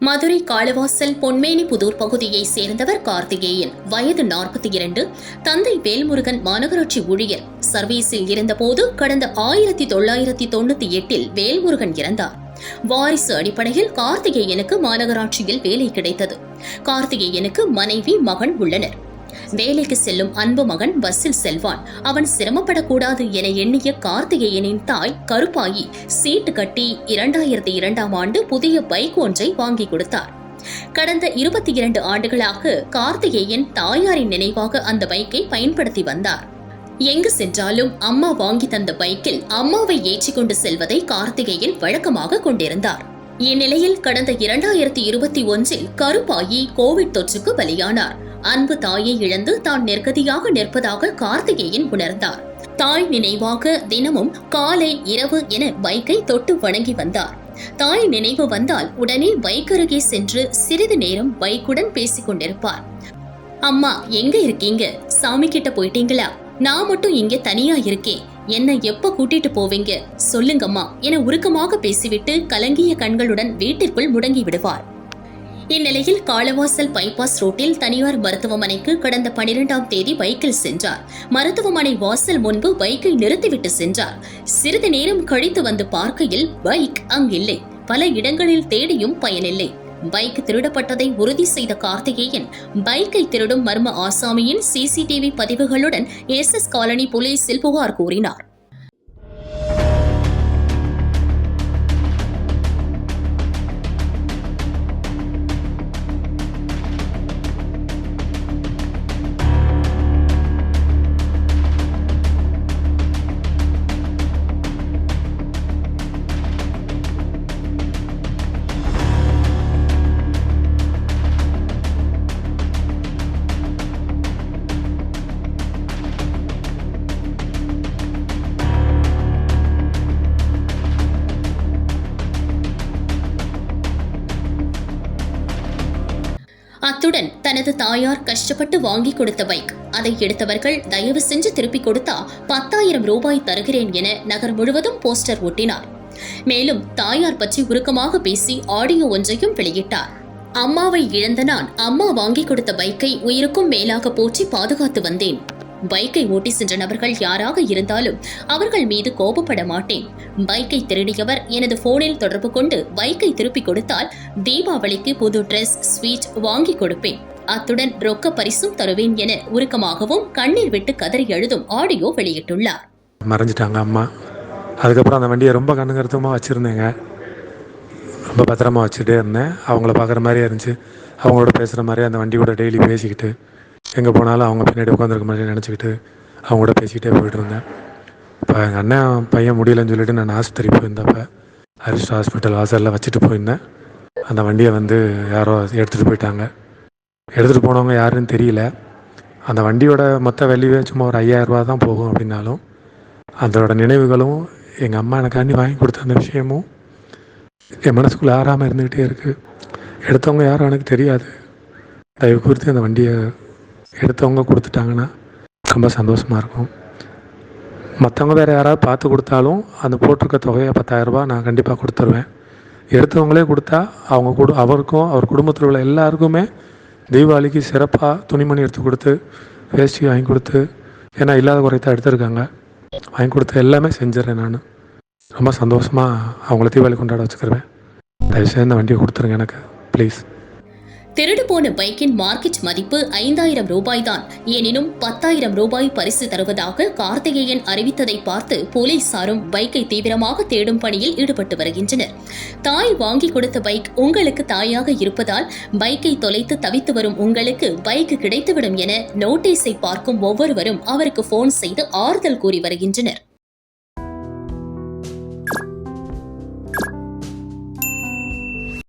மதுரை காளவாசல் பொன்மேனி புதூர் பகுதியை சேர்ந்தவர் கார்த்திகேயன். வயது நாற்பத்தி இரண்டு. தந்தை வேல்முருகன் மாநகராட்சி ஊழியர். சர்வீஸில் இருந்தபோது கடந்த ஆயிரத்தி தொள்ளாயிரத்தி தொண்ணூத்தி எட்டில் வேல்முருகன் இறந்தார். வாரிசு அடிப்படையில் கார்த்திகேயனுக்கு மாநகராட்சியில் வேலை கிடைத்தது. கார்த்திகேயனுக்கு மனைவி மகன் உள்ளனர். வேலைக்கு செல்லும் அன்பு மகன் பஸ்ஸில் செல்வான். அவன் சிரமப்படக்கூடாது என எண்ணிய கார்த்திகேயனின் தாய் கருப்பாயி சீட்டு கட்டி இரண்டாயிரத்தி இரண்டாம் ஆண்டு புதிய பைக் ஒன்றை வாங்கி கொடுத்தார். கடந்த இருபத்தி இரண்டு ஆண்டுகளாக கார்த்திகேயன் தாயாரின் நினைவாக அந்த பைக்கை பயன்படுத்தி வந்தார். எங்கு சென்றாலும் அம்மா வாங்கி தந்த பைக்கில் அம்மாவை ஏற்றிக் கொண்டு செல்வதை கார்த்திகேயன் வழக்கமாக கொண்டிருந்தார். இந்நிலையில் கடந்த இரண்டாயிரத்தி இருபத்தி ஒன்றில் கருப்பாயி கோவிட் தொற்றுக்கு பலியானார். அன்பு தாயை இழந்து தான் நெருக்கதியாக நிற்பதாக கார்த்திகேயன் உணர்ந்தார். தாய் நினைவாக தினமும் காலை இரவு என பைக்கை தொட்டு வணங்கி வந்தார். தாய் நினைவு வந்தால் உடனே பைக் அருகே சென்று சிறிது நேரம் பைக்குடன் பேசிக் கொண்டிருப்பார். அம்மா எங்க இருக்கீங்க? சாமி கிட்ட போயிட்டீங்களா? நான் மட்டும் இங்க தனியா இருக்கேன். என்ன எப்ப கூட்டிட்டு போவீங்க? சொல்லுங்கம்மா என உருக்கமாக பேசிவிட்டு கலங்கிய கண்களுடன் வீட்டிற்குள் முடங்கி விடுவார். இந்நிலையில் காளவாசல் பைபாஸ் ரோட்டில் தனியார் மருத்துவமனைக்கு கடந்த பனிரெண்டாம் தேதி பைக்கில் சென்றார். மருத்துவமனை வாசல் முன்பு பைக்கை நிறுத்திவிட்டு சென்றார். சிறிது நேரம் கழித்து வந்து பார்க்கையில் பைக் அங்கில்லை. பல இடங்களில் தேடியும் பயனில்லை. பைக் திருடப்பட்டதை உறுதி செய்த கார்த்திகேயன் பைக்கை திருடும் மர்ம ஆசாமியின் சிசிடிவி பதிவுகளுடன் எஸ் எஸ் காலனி போலீசில் புகார் கூறினார். அத்துடன் தனது தாயார் கஷ்டப்பட்டு வாங்கி கொடுத்த பைக். அதை எடுத்தவர்கள் தயவு செஞ்சு திருப்பி கொடுத்தா பத்தாயிரம் ரூபாய் தருகிறேன் என நகர் முழுவதும் போஸ்டர் ஒட்டினார். மேலும் தாயார் பற்றி உருக்கமாக பேசி ஆடியோ ஒன்றையும் வெளியிட்டார். அம்மாவை இழந்த நான் அம்மா வாங்கி கொடுத்த பைக்கை உயிருக்கும் மேலாக போற்றி பாதுகாத்து வந்தேன். பைக்கை ஓட்டி சென்ற நபர்கள் யாராக இருந்தாலும் அவர்கள் மீது கோபப்பட மாட்டேன். பைக்கை திருடியவர் எனது போனில் தொடர்பு கொண்டு பைக்கை திருப்பிக் கொடுத்தால் தீபாவளிக்கு புது ட்ரெஸ் ஸ்வீட் வாங்கி கொடுப்பேன். அத்துடன் ரொக்க பரிசும் தருவேன் என உருக்கமாகவும் கண்ணீர் விட்டு கதறி எழுதும் ஆடியோ வெளியிட்டுள்ளார். மறைஞ்சிட்டாங்க அம்மா. அதுக்கப்புறம் அந்த வண்டியை ரொம்ப கண்ணுங்கருத்தமாக வச்சுருந்தேங்க. ரொம்ப பத்திரமா வச்சுட்டே இருந்தேன். அவங்கள பார்க்குற மாதிரியே இருந்துச்சு. அவங்களோட பேசுகிற மாதிரி அந்த வண்டி கூட டெய்லி பேசிக்கிட்டு எங்கே போனாலும் அவங்க பின்னாடி உட்காந்துருக்க மாதிரி நினச்சிக்கிட்டு அவங்க கூட பேசிக்கிட்டே போயிட்டு இருந்தேன். இப்போ எங்கள் அண்ணன் பையன் முடியலன்னு சொல்லிட்டு நான் ஆஸ்பத்திரி போயிருந்தப்போ ஹரிஷ்டா ஹாஸ்பிட்டல் வாசலில் வச்சுட்டு போயிருந்தேன். அந்த வண்டியை வந்து யாரோ எடுத்துகிட்டு போயிட்டாங்க. எடுத்துகிட்டு போனவங்க யாருன்னு தெரியல. அந்த வண்டியோட மொத்த வெளியே சும்மா ஒரு ஐயாயிரரூபா தான் போகும் அப்படின்னாலும் அதோட நினைவுகளும் எங்கள் அம்மா எனக்காண்டி வாங்கி கொடுத்த அந்த விஷயமும் என் மனசுக்குள்ளே ஆறாமல் இருந்துக்கிட்டே இருக்குது எடுத்தவங்க யாரும் எனக்கு தெரியாது. தயவு குறித்து அந்த வண்டியை எடுத்தவங்க கொடுத்துட்டாங்கன்னா ரொம்ப சந்தோஷமாக இருக்கும். மற்றவங்க வேறு யாராவது பார்த்து கொடுத்தாலும் அந்த போட்டிருக்க தொகையை பத்தாயிரரூபா நான் கண்டிப்பாக கொடுத்துருவேன். எடுத்தவங்களே கொடுத்தா அவங்க குடு அவருக்கும் அவர் குடும்பத்தில் உள்ள எல்லாருக்குமே தீபாவளிக்கு சிறப்பாக துணிமணி எடுத்து கொடுத்து வேஷ்டி வாங்கி கொடுத்து ஏன்னா இல்லாத குறைத்தான் எடுத்திருக்காங்க. வாங்கி கொடுத்து எல்லாமே செஞ்சிடறேன் நான். ரொம்ப சந்தோஷமாக அவங்கள தீபாவளி கொண்டாட வச்சுக்கிறேன் தயவுசெய்து இந்த வண்டியை கொடுத்துருங்க எனக்கு ப்ளீஸ். திருடு போன பைக்கின் மார்க்கெட் மதிப்பு ஐந்தாயிரம் ரூபாய் தான் எனினும் பத்தாயிரம் ரூபாய் பரிசு தருவதாக கார்த்திகேயன் அறிவித்ததை பார்த்து போலீசாரும் பைக்கை தீவிரமாக தேடும் பணியில் ஈடுபட்டு வருகின்றனர். தாய் வாங்கி கொடுத்த பைக் உங்களுக்கு தாயாக இருப்பதால் பைக்கை தொலைத்து தவித்து வரும் உங்களுக்கு பைக் கிடைத்துவிடும் என நோட்டீஸை பார்க்கும் ஒவ்வொருவரும் அவருக்கு போன் செய்து ஆறுதல் கூறி வருகின்றனர்.